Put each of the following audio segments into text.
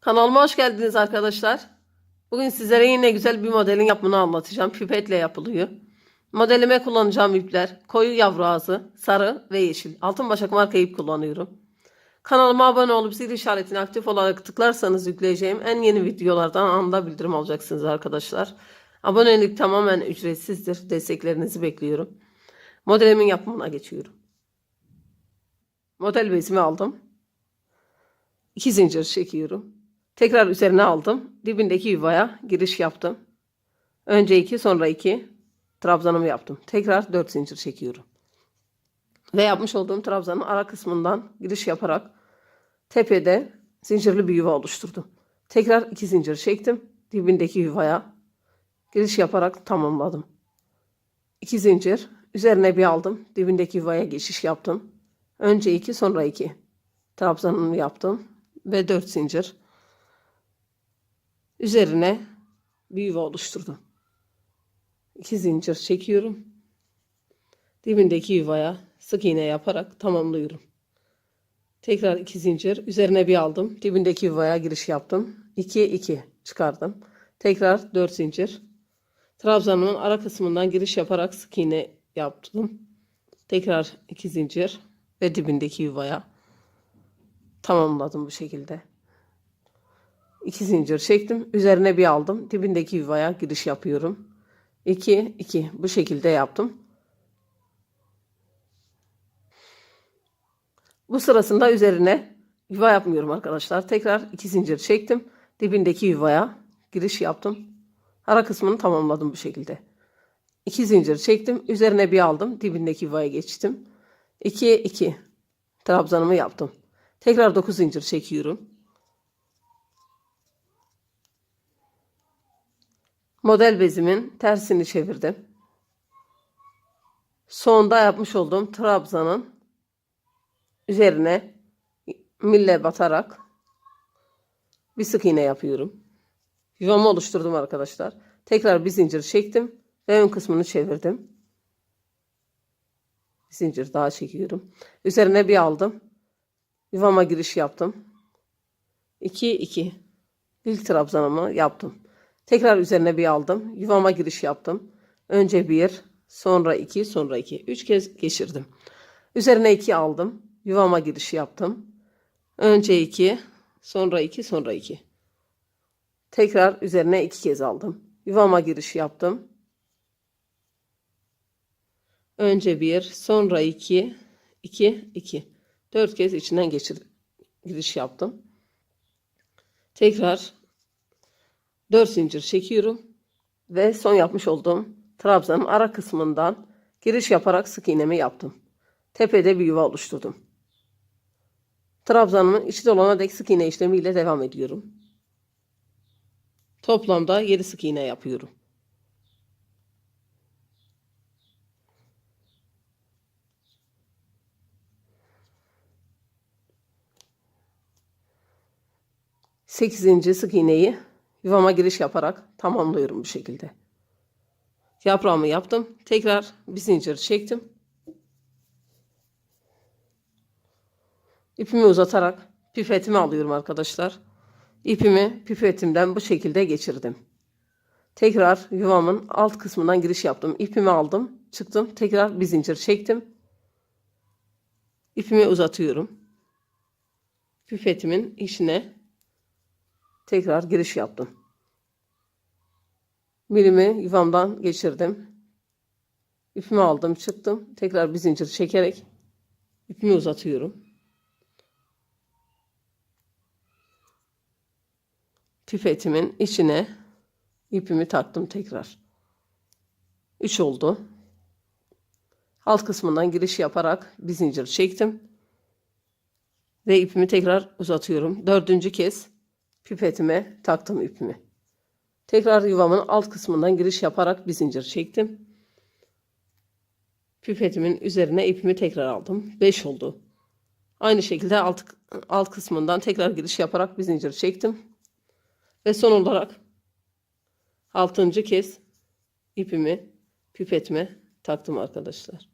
Kanalıma hoş geldiniz arkadaşlar. Bugün sizlere yine güzel bir modelin yapımını anlatacağım. Pipetle yapılıyor. Modelime kullanacağım ipler koyu yavru ağzı, sarı ve yeşil. Altın başak marka ip kullanıyorum. Kanalıma abone olup zil işaretini aktif olarak tıklarsanız yükleyeceğim en yeni videolardan anında bildirim alacaksınız arkadaşlar. Abonelik tamamen ücretsizdir. Desteklerinizi bekliyorum. Modelimin yapımına geçiyorum. Model bezimi aldım. İki zincir çekiyorum. Tekrar üzerine aldım. Dibindeki yuvaya giriş yaptım. Önce iki sonra iki trabzanımı yaptım. Tekrar dört zincir çekiyorum. Ve yapmış olduğum trabzanın ara kısmından giriş yaparak tepede zincirli bir yuva oluşturdum. Tekrar iki zincir çektim. Dibindeki yuvaya giriş yaparak tamamladım. İki zincir üzerine bir aldım. Dibindeki yuvaya geçiş yaptım. Önce iki sonra iki trabzanımı yaptım ve dört zincir üzerine bir yuva oluşturdum. İki zincir çekiyorum. Dibindeki yuvaya sık iğne yaparak tamamlıyorum. Tekrar iki zincir üzerine bir aldım. Dibindeki yuvaya giriş yaptım. 2 2 çıkardım. Tekrar 4 zincir. Trabzanımın ara kısmından giriş yaparak sık iğne yaptım. Tekrar iki zincir ve dibindeki yuvaya tamamladım bu şekilde. İki zincir çektim. Üzerine bir aldım. Dibindeki yuvaya giriş yapıyorum. 2 2 bu şekilde yaptım. Bu sırasında üzerine yuva yapmıyorum arkadaşlar. Tekrar iki zincir çektim. Dibindeki yuvaya giriş yaptım. Ara kısmını tamamladım bu şekilde. İki zincir çektim. Üzerine bir aldım. Dibindeki yuvaya geçtim. 2 2 trabzanımı yaptım. Tekrar 9 zincir çekiyorum. Model bezimin tersini çevirdim. Sonda yapmış olduğum trabzanın üzerine mille batarak bir sık iğne yapıyorum. Yuvamı oluşturdum arkadaşlar. Tekrar bir zincir çektim ve ön kısmını çevirdim. Bir zincir daha çekiyorum. Üzerine bir aldım. Yuvama giriş yaptım. 2 2 ilk trabzanımı yaptım. Tekrar üzerine bir aldım. Yuvama giriş yaptım. Önce bir, sonra iki, sonra iki. Üç kez geçirdim. Üzerine iki aldım. Yuvama giriş yaptım. Önce iki, sonra iki, sonra iki. Tekrar üzerine iki kez aldım. Yuvama giriş yaptım. Önce bir, sonra iki, iki, iki. Dört kez içinden geçir, giriş yaptım. Tekrar 4 zincir çekiyorum ve son yapmış olduğum trabzanın ara kısmından giriş yaparak sık iğnemi yaptım. Tepede bir yuva oluşturdum. Trabzanımın içi dolana dek sık iğne işlemiyle devam ediyorum. Toplamda 7 sık iğne yapıyorum. Sekizinci sık iğneyi yuvama giriş yaparak tamamlıyorum bu şekilde. Yaprağımı yaptım. Tekrar bir zincir çektim. İpimi uzatarak pipetimi alıyorum arkadaşlar. İpimi pipetimden bu şekilde geçirdim. Tekrar yuvamın alt kısmından giriş yaptım. İpimi aldım. Çıktım. Tekrar bir zincir çektim. İpimi uzatıyorum. Pipetimin içine tekrar giriş yaptım. Milimi yuvamdan geçirdim. İpimi aldım çıktım. Tekrar bir zincir çekerek ipimi uzatıyorum. Pipetimin içine ipimi taktım tekrar. 3 oldu. Alt kısmından giriş yaparak bir zincir çektim. Ve ipimi tekrar uzatıyorum. Dördüncü kez pipetime taktım ipimi. Tekrar yuvamın alt kısmından giriş yaparak bir zincir çektim. Pipetimin üzerine ipimi tekrar aldım. 5 oldu. Aynı şekilde alt, alt kısmından tekrar giriş yaparak bir zincir çektim. Ve son olarak 6. kez ipimi pipetime taktım arkadaşlar.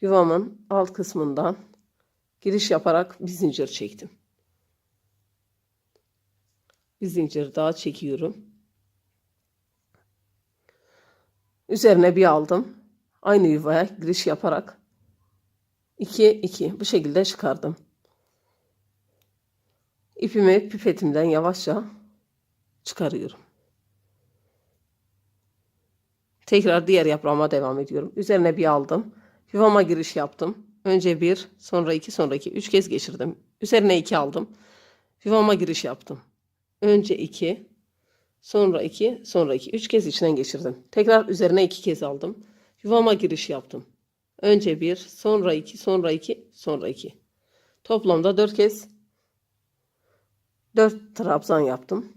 Yuvamın alt kısmından giriş yaparak bir zincir çektim. Bir zincir daha çekiyorum. Üzerine bir aldım. Aynı yuvaya giriş yaparak 2 2 bu şekilde çıkardım. İpimi pipetimden yavaşça çıkarıyorum. Tekrar diğer yaprağıma devam ediyorum. Üzerine bir aldım. Yuvama giriş yaptım. Önce bir, sonra iki, sonra iki. Üç kez geçirdim. Üzerine iki aldım. Yuvama giriş yaptım. Önce iki, sonra iki, sonra iki. Üç kez içinden geçirdim. Tekrar üzerine iki kez aldım. Yuvama giriş yaptım. Önce bir, sonra iki, sonra iki, sonra iki. Toplamda dört kez dört trabzan yaptım.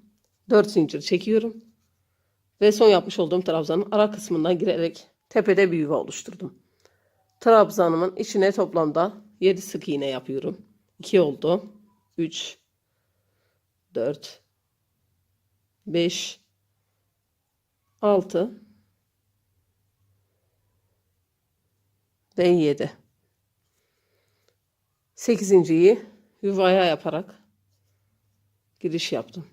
Dört zincir çekiyorum. Ve son yapmış olduğum trabzanın ara kısmından girerek tepede bir yuva oluşturdum. Trabzanımın içine toplamda 7 sık iğne yapıyorum. 2 oldu. 3 4 5 6 ve 7. 8.yi yuvaya yaparak giriş yaptım.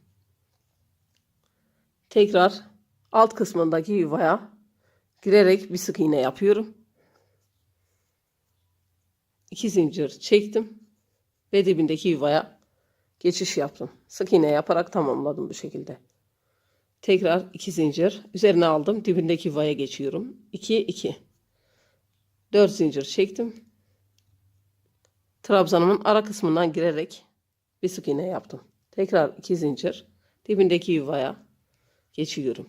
Tekrar alt kısmındaki yuvaya girerek bir sık iğne yapıyorum. 2 zincir çektim ve dibindeki yuvaya geçiş yaptım. Sık iğne yaparak tamamladım bu şekilde. Tekrar 2 zincir üzerine aldım. Dibindeki yuvaya geçiyorum. 2 2 4 zincir çektim. Trabzanımın ara kısmından girerek bir sık iğne yaptım. Tekrar 2 zincir dibindeki yuvaya geçiyorum.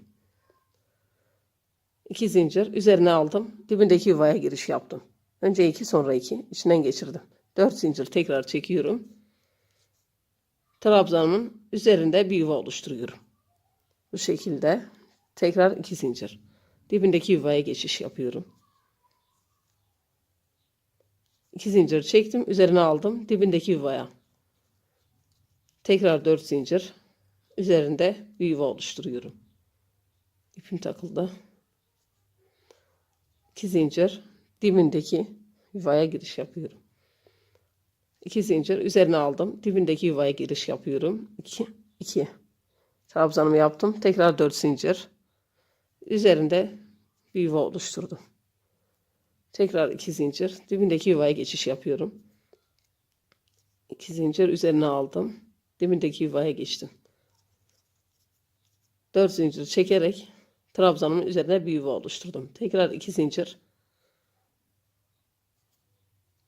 2 zincir üzerine aldım. Dibindeki yuvaya giriş yaptım. Önce 2 sonra 2 içinden geçirdim. 4 zincir tekrar çekiyorum. Trabzanımın üzerinde bir yuva oluşturuyorum. Bu şekilde tekrar 2 zincir. Dibindeki yuvaya geçiş yapıyorum. 2 zincir çektim. Üzerine aldım. Dibindeki yuvaya. Tekrar 4 zincir. Üzerinde bir yuva oluşturuyorum. İpim takıldı. 2 zincir dibindeki yuvaya giriş yapıyorum. 2 zincir üzerine aldım. Dibindeki yuvaya giriş yapıyorum. 2 2 trabzanımı yaptım. Tekrar 4 zincir. Üzerinde bir yuva oluşturdum. Tekrar 2 zincir dibindeki yuvaya geçiş yapıyorum. 2 zincir üzerine aldım. Dibindeki yuvaya geçtim. 4 zincir çekerek trabzanımın üzerine bir yuva oluşturdum. Tekrar 2 zincir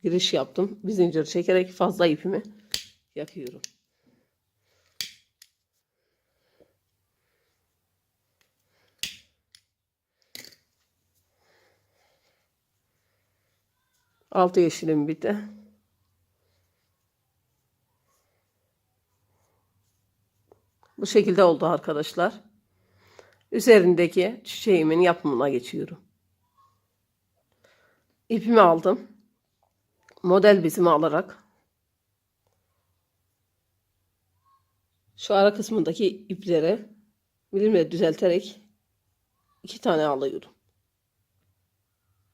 giriş yaptım. Bir zincir çekerek fazla ipimi yakıyorum. Altı yeşilim bitti. Bu şekilde oldu arkadaşlar. Üzerindeki çiçeğimin yapımına geçiyorum. İpimi aldım. Model bezimi alarak şu ara kısmındaki ipleri milimle düzelterek iki tane alıyorum.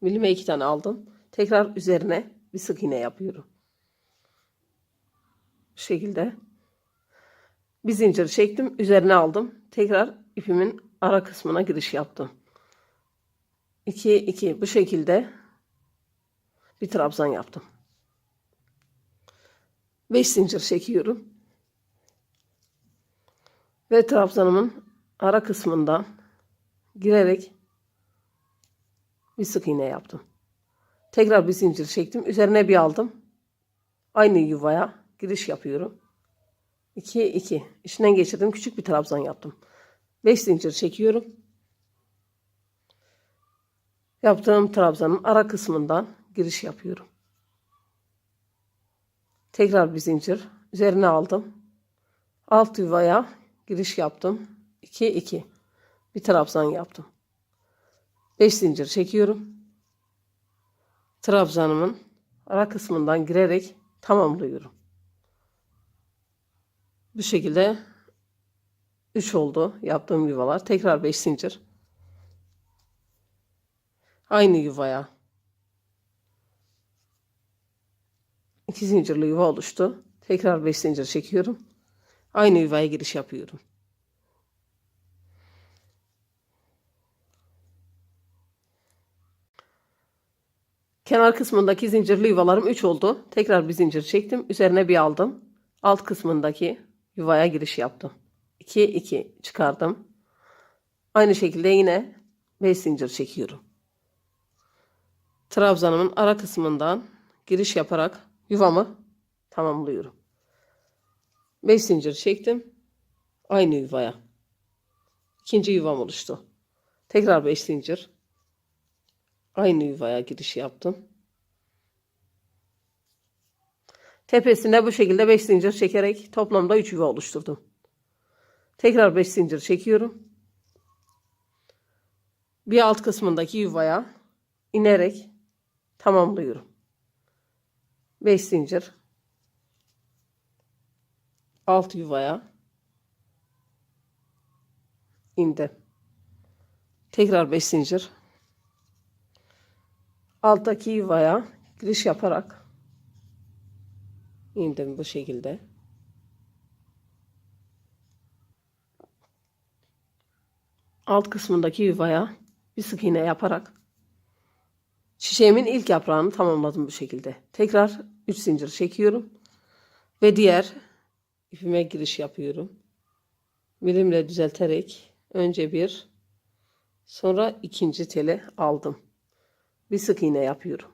Milime iki tane aldım. Tekrar üzerine bir sık iğne yapıyorum. Bu şekilde bir zincir çektim. Üzerine aldım. Tekrar ipimin ara kısmına giriş yaptım. 2 2 bu şekilde bir trabzan yaptım. 5 zincir çekiyorum. Ve trabzanımın ara kısmından girerek bir sık iğne yaptım. Tekrar bir zincir çektim. Üzerine bir aldım. Aynı yuvaya giriş yapıyorum. 2 2 içinden geçirdim. Küçük bir trabzan yaptım. 5 zincir çekiyorum. Yaptığım trabzanın ara kısmından giriş yapıyorum. Tekrar bir zincir üzerine aldım. Alt yuvaya giriş yaptım. 2 2 bir trabzan yaptım. 5 zincir çekiyorum. Trabzanımın ara kısmından girerek tamamlıyorum. Bu şekilde 3 oldu yaptığım yuvalar. Tekrar 5 zincir. Aynı yuvaya 2 zincirli yuva oluştu. Tekrar 5 zincir çekiyorum. Aynı yuvaya giriş yapıyorum. Kenar kısmındaki zincirli yuvalarım 3 oldu. Tekrar bir zincir çektim. Üzerine bir aldım. Alt kısmındaki yuvaya giriş yaptım. 2 2 çıkardım. Aynı şekilde yine 5 zincir çekiyorum. Trabzanımın ara kısmından giriş yaparak yuvamı tamamlıyorum. 5 zincir çektim. Aynı yuvaya. İkinci yuvam oluştu. Tekrar 5 zincir. Aynı yuvaya giriş yaptım. Tepesine bu şekilde 5 zincir çekerek toplamda 3 yuva oluşturdum. Tekrar 5 zincir çekiyorum. Bir alt kısmındaki yuvaya inerek tamamlıyorum. 5 zincir. Alt yuvaya indim. Tekrar 5 zincir. Alttaki yuvaya giriş yaparak indim bu şekilde. Alt kısmındaki yuvaya bir sık iğne yaparak çiçeğimin ilk yaprağını tamamladım bu şekilde. Tekrar 3 zincir çekiyorum ve diğer ipime giriş yapıyorum. Birimle düzelterek önce bir sonra ikinci teli aldım. Bir sık iğne yapıyorum.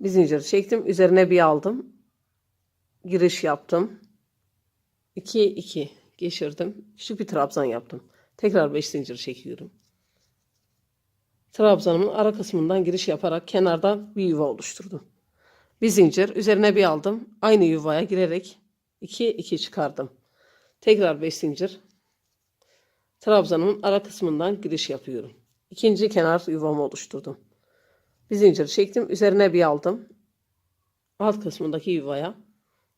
Bir zincir çektim. Üzerine bir aldım. Giriş yaptım. 2 2 geçirdim. Küçük bir trabzan yaptım. Tekrar 5 zincir çekiyorum. Trabzanımın ara kısmından giriş yaparak kenarda bir yuva oluşturdum. Bir zincir üzerine bir aldım. Aynı yuvaya girerek 2 2 çıkardım. Tekrar 5 zincir. Trabzanımın ara kısmından giriş yapıyorum. İkinci kenar yuvamı oluşturdum. Bir zincir çektim. Üzerine bir aldım. Alt kısmındaki yuvaya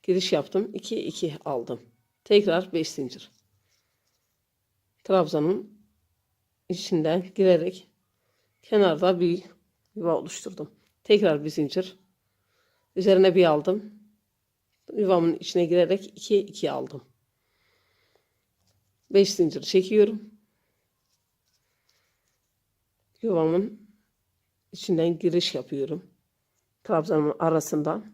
giriş yaptım. 2 2 aldım. Tekrar 5 zincir. Trabzanın içinden girerek kenarda bir yuva oluşturdum. Tekrar bir zincir. Üzerine bir aldım. Yuvamın içine girerek 2 2 aldım. 5 zincir çekiyorum. Yuvamın içinden giriş yapıyorum. Trabzanın arasından.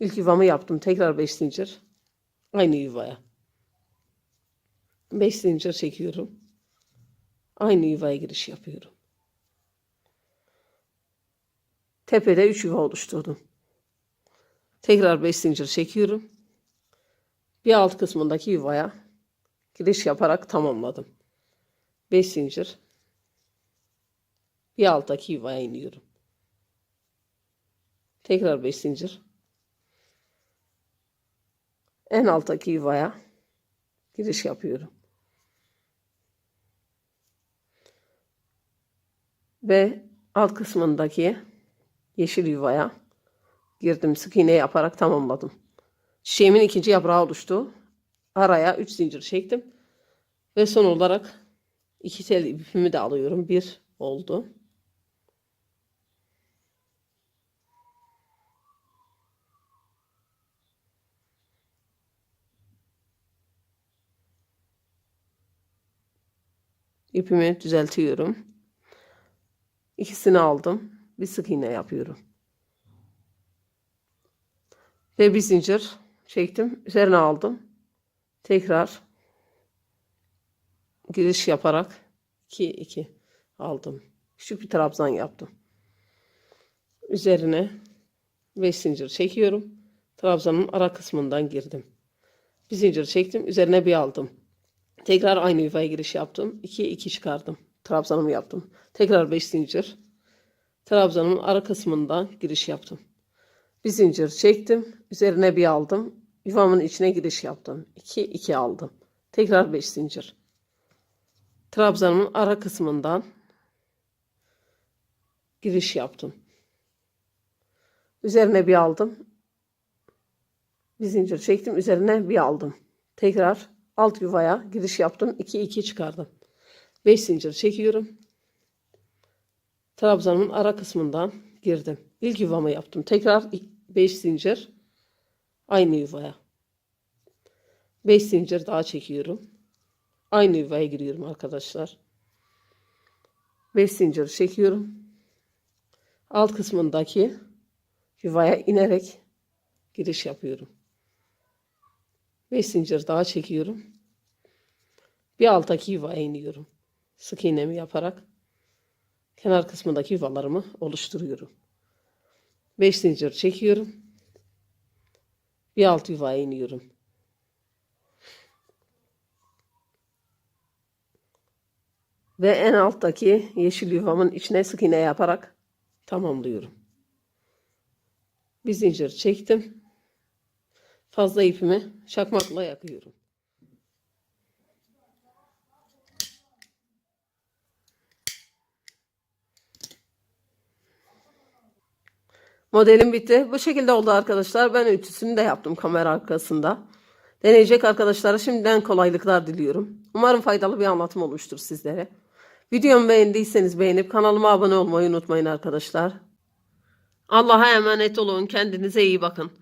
İlk yuvamı yaptım. Tekrar 5 zincir. Aynı yuvaya. 5 zincir çekiyorum. Aynı yuvaya giriş yapıyorum. Tepede 3 yuva oluşturdum. Tekrar 5 zincir çekiyorum. Bir alt kısmındaki yuvaya giriş yaparak tamamladım. 5 zincir. Bir alttaki yuvaya iniyorum. Tekrar 5 zincir. En alttaki yuvaya giriş yapıyorum. Ve alt kısmındaki yeşil yuvaya girdim. Sık iğne yaparak tamamladım. Çiçeğimin ikinci yaprağı oluştu. Araya 3 zincir çektim. Ve son olarak iki tel ipimi de alıyorum. Bir oldu. İpimi düzeltiyorum. İkisini aldım. Bir sık iğne yapıyorum. Ve bir zincir çektim. Üzerine aldım. Tekrar giriş yaparak 2 2 aldım. Küçük bir trabzan yaptım. Üzerine 5 zincir çekiyorum. Trabzanın ara kısmından girdim. Bir zincir çektim. Üzerine bir aldım. Tekrar aynı yuvaya giriş yaptım. 2 2 çıkardım. Trabzanımı yaptım. Tekrar 5 zincir. Trabzanın ara kısmından giriş yaptım. Bir zincir çektim. Üzerine bir aldım. Yuvamın içine giriş yaptım. 2 2 aldım. Tekrar 5 zincir. Trabzanımın ara kısmından giriş yaptım. Üzerine bir aldım. Bir zincir çektim. Üzerine bir aldım. Tekrar alt yuvaya giriş yaptım. 2 2 çıkardım. 5 zincir çekiyorum. Trabzanın ara kısmından girdim. İlk yuvamı yaptım. Tekrar 5 zincir aynı yuvaya. 5 zincir daha çekiyorum. Aynı yuvaya giriyorum arkadaşlar. 5 zincir çekiyorum. alt kısmındaki yuvaya inerek giriş yapıyorum. 5 zincir daha çekiyorum. Bir alttaki yuvaya iniyorum. Sık iğnemi yaparak kenar kısmındaki yuvalarımı oluşturuyorum. 5 zincir çekiyorum. Bir alt yuvaya iniyorum. Ve en alttaki yeşil yuvamın içine sık iğne yaparak tamamlıyorum. Bir zincir çektim. Fazla ipimi çakmakla yakıyorum. Modelim bitti. Bu şekilde oldu arkadaşlar. Ben ütüsünü de yaptım kamera arkasında. Deneyecek arkadaşlara şimdiden kolaylıklar diliyorum. Umarım faydalı bir anlatım olmuştur sizlere. Videomu beğendiyseniz beğenip kanalıma abone olmayı unutmayın arkadaşlar. Allah'a emanet olun. Kendinize iyi bakın.